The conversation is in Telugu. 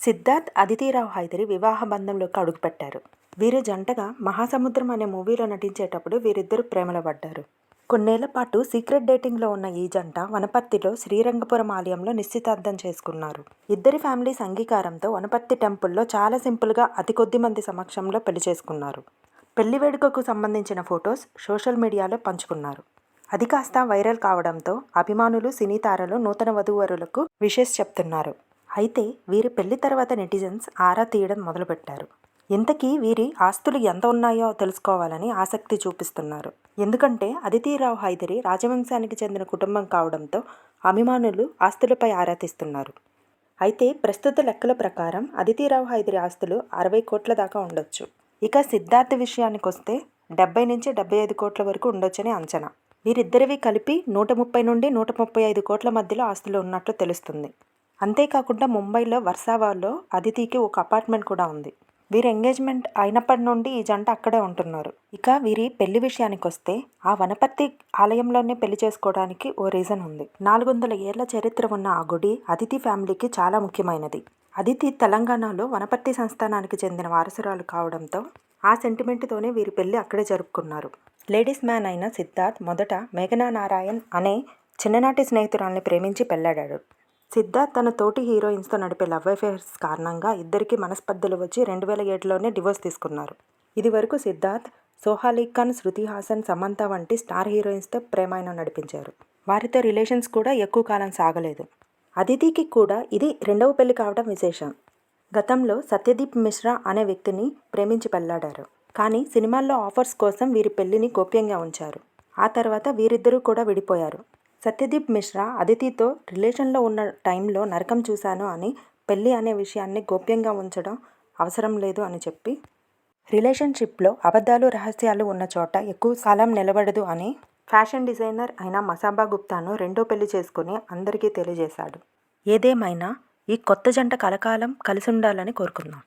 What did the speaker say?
సిద్ధార్థ్ అదితిరావు హైదరి వివాహ బంధంలోకి అడుగుపెట్టారు. వీరు జంటగా మహాసముద్రం అనే మూవీలో నటించేటప్పుడు వీరిద్దరూ ప్రేమలో పడ్డారు. కొన్నేళ్ళ పాటు సీక్రెట్ డేటింగ్లో ఉన్న ఈ జంట వనపర్తిలో శ్రీరంగపురం ఆలయంలో నిశ్చితార్థం చేసుకున్నారు. ఇద్దరి ఫ్యామిలీస్ అంగీకారంతో వనపర్తి టెంపుల్లో చాలా సింపుల్గా అతి కొద్ది మంది సమక్షంలో పెళ్ళి చేసుకున్నారు. పెళ్ళి వేడుకకు సంబంధించిన ఫొటోస్ సోషల్ మీడియాలో పంచుకున్నారు. అది కాస్త వైరల్ కావడంతో అభిమానులు సినీ తారలు నూతన వధూవరులకు విషెస్ చెప్తున్నారు. అయితే వీరి పెళ్ళి తర్వాత నెటిజన్స్ ఆరా తీయడం మొదలుపెట్టారు. ఇంతకీ వీరి ఆస్తులు ఎంత ఉన్నాయో తెలుసుకోవాలని ఆసక్తి చూపిస్తున్నారు. ఎందుకంటే అదితిరావు హైదరి రాజవంశానికి చెందిన కుటుంబం కావడంతో అభిమానులు ఆస్తులపై ఆరా తీస్తున్నారు. అయితే ప్రస్తుత లెక్కల ప్రకారం అదితిరావు హైదరి ఆస్తులు అరవై కోట్ల దాకా ఉండొచ్చు. ఇక సిద్ధార్థ విషయానికి వస్తే డెబ్బై నుంచి డెబ్బై ఐదు కోట్ల వరకు ఉండొచ్చని అంచనా. వీరిద్దరివి కలిపి నూట ముప్పై నుండి నూట ముప్పై ఐదు కోట్ల మధ్యలో ఆస్తులు ఉన్నట్లు తెలుస్తుంది. అంతేకాకుండా ముంబైలో వర్సావాలో అదితికి ఒక అపార్ట్మెంట్ కూడా ఉంది. వీరి ఎంగేజ్మెంట్ అయినప్పటి నుండి ఈ జంట అక్కడే ఉంటున్నారు. ఇక వీరి పెళ్ళి విషయానికి వస్తే ఆ వనపర్తి ఆలయంలోనే పెళ్ళి చేసుకోవడానికి ఓ రీజన్ ఉంది. నాలుగు వందల ఏళ్ళ చరిత్ర ఉన్న ఆ గుడి అదితి ఫ్యామిలీకి చాలా ముఖ్యమైనది. అదితి తెలంగాణలో వనపర్తి సంస్థానానికి చెందిన వారసురాలు కావడంతో ఆ సెంటిమెంట్తోనే వీరి పెళ్ళి అక్కడే జరుపుకున్నారు. లేడీస్ మ్యాన్ అయిన సిద్ధార్థ్ మొదట మేఘనా నారాయణ్ అనే చిన్ననాటి స్నేహితురాల్ని ప్రేమించి పెళ్ళాడాడు సిద్ధార్థ్ తన తోటి హీరోయిన్స్తో నడిపే లవ్ అఫేర్స్ కారణంగా ఇద్దరికి మనస్పర్ధలు వచ్చి రెండు వేల ఏడులోనే డివోర్స్ తీసుకున్నారు. ఇది వరకు సిద్ధార్థ్ సోహాలీ ఖాన్ శృతి హాసన్ సమంత వంటి స్టార్ హీరోయిన్స్తో ప్రేమాయణం నడిపించారు. వారితో రిలేషన్స్ కూడా ఎక్కువ కాలం సాగలేదు. అదితికి కూడా ఇది రెండవ పెళ్ళి కావడం విశేషం. గతంలో సత్యదీప్ మిశ్రా అనే వ్యక్తిని ప్రేమించి పెళ్ళాడారు. కానీ సినిమాల్లో ఆఫర్స్ కోసం వీరి పెళ్ళిని గోప్యంగా ఉంచారు. ఆ తర్వాత వీరిద్దరూ కూడా విడిపోయారు. సత్యదీప్ మిశ్రా అదితితో రిలేషన్లో ఉన్న టైంలో నరకం చూశాను అని పెళ్ళి అనే విషయాన్ని గోప్యంగా ఉంచడం అవసరం లేదు అని చెప్పి రిలేషన్షిప్లో అబద్ధాలు రహస్యాలు ఉన్న చోట ఎక్కువ కాలం నిలబడదు అని ఫ్యాషన్ డిజైనర్ అయిన మసాబా గుప్తాను రెండో పెళ్ళి చేసుకుని అందరికీ తెలియజేశాడు. ఏదేమైనా ఈ కొత్త జంట కలకాలం కలిసి ఉండాలని కోరుకుందాం.